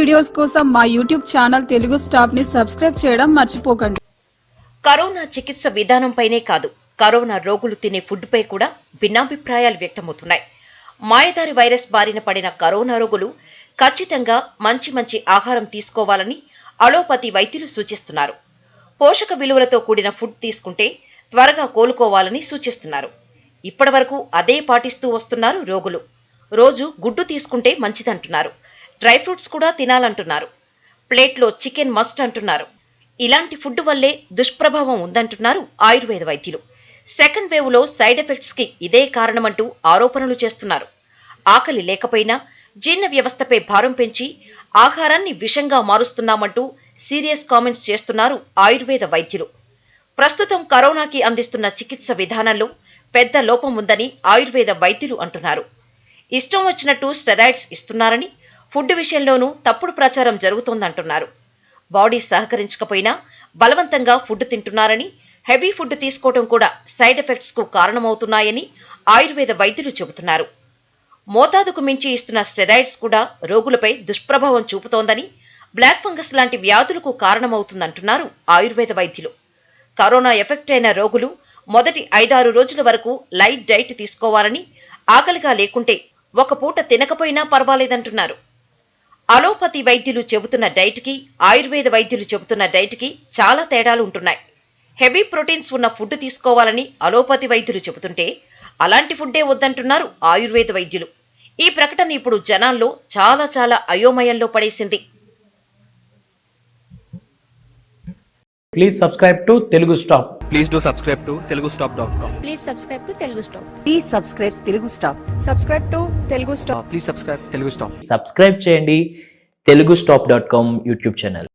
Videos కోసం మా YouTube channel Telugu స్టాప్ని సబ్స్క్రైబ్ చేయడం మర్చిపోకండి. కరోనా చికిత్స విధానంపైనే కాదు కరోనా రోగులు తినే ఫుడ్పై కూడా భిన్నాభిప్రాయాలు వ్యక్తమవుతున్నాయి. మాయదారి వైరస్ బారిన పడిన కరోనా రోగులు ఖచ్చితంగా మంచి మంచి ఆహారం తీసుకోవాలని అలోపతి వైద్యులు సూచిస్తున్నారు. పోషక విలువలతో కూడిన ఫుడ్ తీసుకుంటే త్వరగా కోలుకోవాలని సూచిస్తున్నారు. ఇప్పటివరకు అదే పాటిస్తూ వస్తున్నారు రోగులు. రోజు గుడ్డు తీసుకుంటే మంచిదంటున్నారు. డ్రై ఫ్రూట్స్ కూడా తినాలంటున్నారు. ప్లేట్లో చికెన్ మస్ట్ అంటున్నారు. ఇలాంటి ఫుడ్ వల్లే దుష్ప్రభావం ఉందంటున్నారు ఆయుర్వేద వైద్యులు. సెకండ్ వేవ్లో సైడ్ ఎఫెక్ట్స్కి ఇదే కారణమంటూ ఆరోపణలు చేస్తున్నారు. ఆకలి లేకపోయినా జీర్ణ వ్యవస్థపై భారం పెంచి ఆహారాన్ని విషంగా మారుస్తున్నామంటూ సీరియస్ కామెంట్స్ చేస్తున్నారు ఆయుర్వేద వైద్యులు. ప్రస్తుతం కరోనాకి అందిస్తున్న చికిత్స విధానంలో పెద్ద లోపం ఉందని ఆయుర్వేద వైద్యులు అంటున్నారు. ఇష్టం వచ్చినట్టు స్టెరాయిడ్స్ ఇస్తున్నారని ఫుడ్ విషయంలోనూ తప్పుడు ప్రచారం జరుగుతోందంటున్నారు. బాడీ సహకరించకపోయినా బలవంతంగా ఫుడ్ తింటున్నారని హెవీ ఫుడ్ తీసుకోవడం కూడా సైడ్ ఎఫెక్ట్స్కు కారణమవుతున్నాయని ఆయుర్వేద వైద్యులు చెబుతున్నారు. మోతాదుకు మించి ఇస్తున్న స్టెరాయిడ్స్ కూడా రోగులపై దుష్ప్రభావం చూపుతోందని బ్లాక్ ఫంగస్ లాంటి వ్యాధులకు కారణమవుతుందంటున్నారు ఆయుర్వేద వైద్యులు. కరోనా ఎఫెక్ట్ అయిన రోగులు మొదటి ఐదారు రోజుల వరకు లైట్ డైట్ తీసుకోవాలని ఆకలిగా లేకుంటే ఒక పూట తినకపోయినా పర్వాలేదంటున్నారు. అలోపతి వైద్యులు చెబుతున్న డైట్కి ఆయుర్వేద వైద్యులు చెబుతున్న డైట్కి చాలా తేడాలు ఉంటున్నాయి. హెవీ ప్రోటీన్స్ ఉన్న ఫుడ్ తీసుకోవాలని అలోపతి వైద్యులు చెబుతుంటే అలాంటి ఫుడ్డే వద్దంటున్నారు ఆయుర్వేద వైద్యులు. ఈ ప్రకటన ఇప్పుడు జనాల్లో చాలా చాలా అయోమయంలో పడేసింది. Please subscribe to Telugu Stop please do subscribe to Telugu Stop dot com Please subscribe to Telugu Stop. Please subscribe Telugu Stop Subscribe to Telugu Stop. Please subscribe Telugu Stop subscribe చేయండి. Telugu Stop dot com YouTube channel